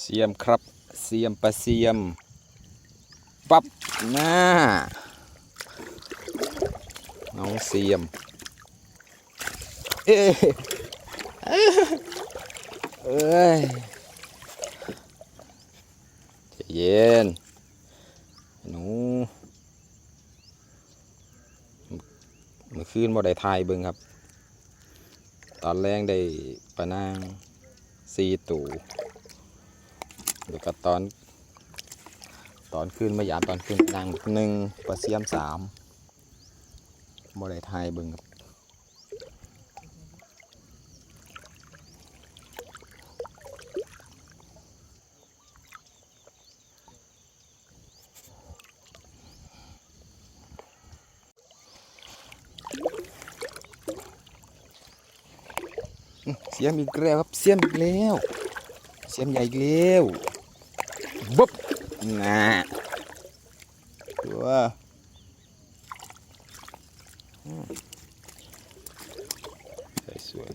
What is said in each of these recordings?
เสียมครับ เสียมปลาเสียม ปั๊บหน้า น้องเสียม เอ้ยเอ้ยเย็นหนูเมื่อคืนบ่ได้ทายเบิ่งครับ ตอนแรกได้ปลานางซีตู แล้วก็ตอน ตอนขึ้นมายามตอนขึ้นนางหนึ่งปลาเสียมสามบ่ได้ทยบิ่งครับเสียมอีกแล้วครับ เสียมอีกแล้ว เสียมใหญ่อีกแล้ว บ๊บน่ะตัวอืมสวย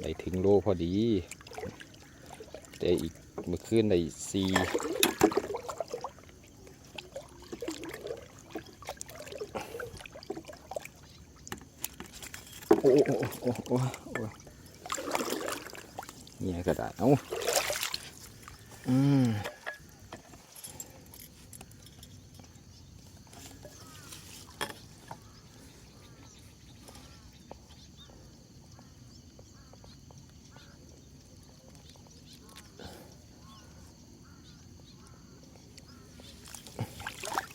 ได้ถึงโลพอดีแต่อีกเมื่อคืนได้สี่โอ้โอ้โอ้โอ้โอ้เนี่ยก็ได้เอ้าอืม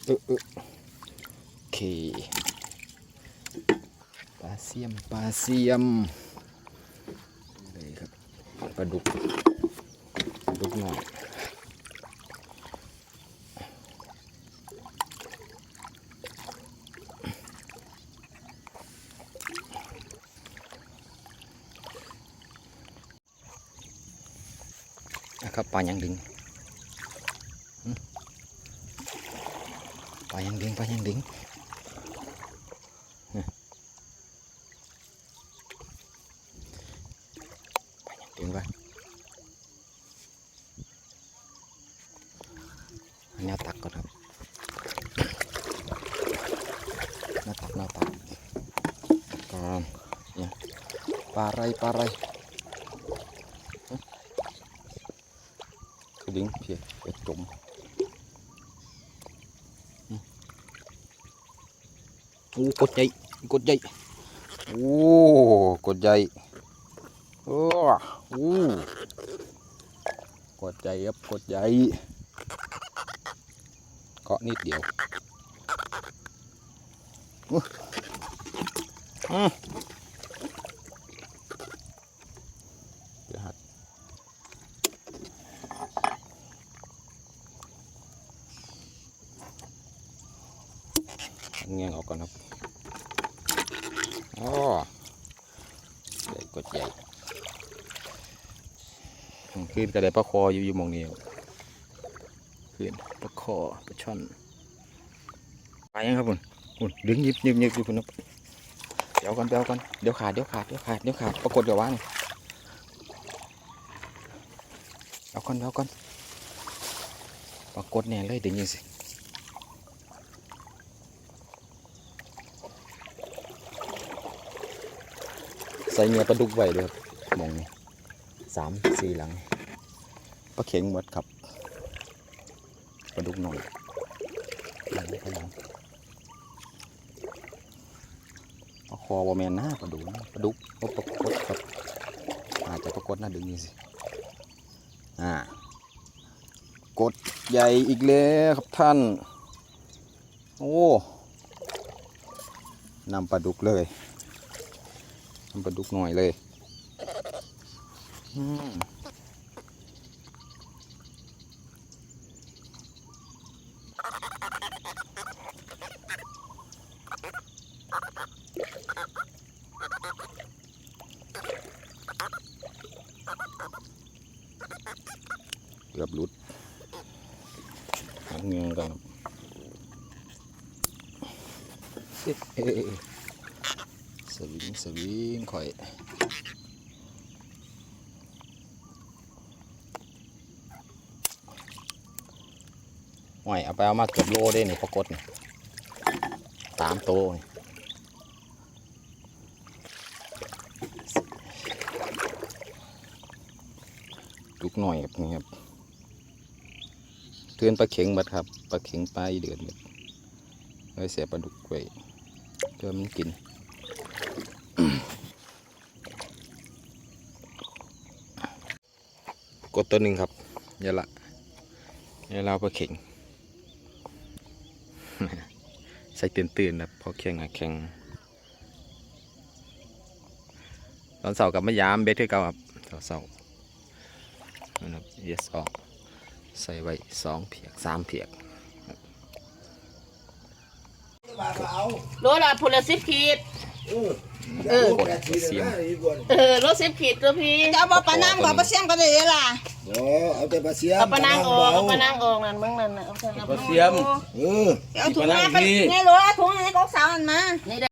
ออโอเคปลาเสียมปลาเสียมเลยครับปลาดุกปลาดุกหน่อยนะครับปลายังดึง ปลายังดึงปลายังดึงหึปลายัง โอ้กดใหญ่กดใหญ่โอ้กดใหญ่โอ้โอ้กดใหญ่ครับกดใหญ่เกาะนิดเดียวอืมเดี๋ยวหัดเงี้ยงออกก่อนครับ อ๋อใหญ่กดใหญ่ขึ้นกระไดปลาคออยู่อยู่มองนี้ขึ้นปลาคอปลาช่อนไปยังครับคุณคุณดึงยิบยิบยิบอยู่คุณนะเดี๋ยวก่อนเดี๋ยวก่อนเดี๋ยวขาดเดี๋ยวขาดเดี๋ยวขาดเดี๋ยวขาดปรากฏเดี๋ยวว่านี่เอาก่อนเอาก่อนปรากฏแน่เลยเดึงยังสิ ใส่เงียปลาดุกไว้เลยครับมองนี้สามสี่หลังปลาเข็งหมดครับปลาดุกหน่อยหลังไปหลังปลาคอบอแมนหน้าปลาดุกปลาดุกโอ้ปลากดครับอาจจะปลากดหน้าดึงนี่สิอ่ากดใหญ่อีกแล้วครับท่าน โอ้นำปลาดุกเลยำปลาดุกหน่อยเลยเกือบหลุดหางเงี้ยกันเอ๊ะเอ๊ะเอ๊ะ สวิงสวิงข่อยห่วยเอาไปเอามาเกือบโลได้นี่พอกดนี่สามโตนี่ลูกหน่อยครับนี่ครับเตือนปลาเข็งบัดครับปลาเข็งปลาเดือนบัดไว้เสียปลาดุกไว้เพื่อมันกิน กดตัวหนึ่งครับอย่าละอย่าเล่าปลาเข็งใส่ตื่นตื่นๆนะพอแข่งอะแข่งตอนเสาร์กับมายามเบสคือเก่าครับเสาร์เสาร์นะครับ yes ออกใส่ไว้สองเพียกสามเพียกโลละพุละสิบขีด เออแปดทีเดียวนะอีกคนเออโลสิบขีดตัวพี่จะเอาบ่ปลาน้ำกับปลาเสี่ยงก็ได้ล่ะโอ้เอาแต่ปลาเสียมเอาปลานางออกเอาปลาเบนางออกนั่นมึงนั่นน่ะเอาปลานางออกเสียมเออเอาถุงมาไปนี่รู้ถุงนี้ก็สาวมันมานี่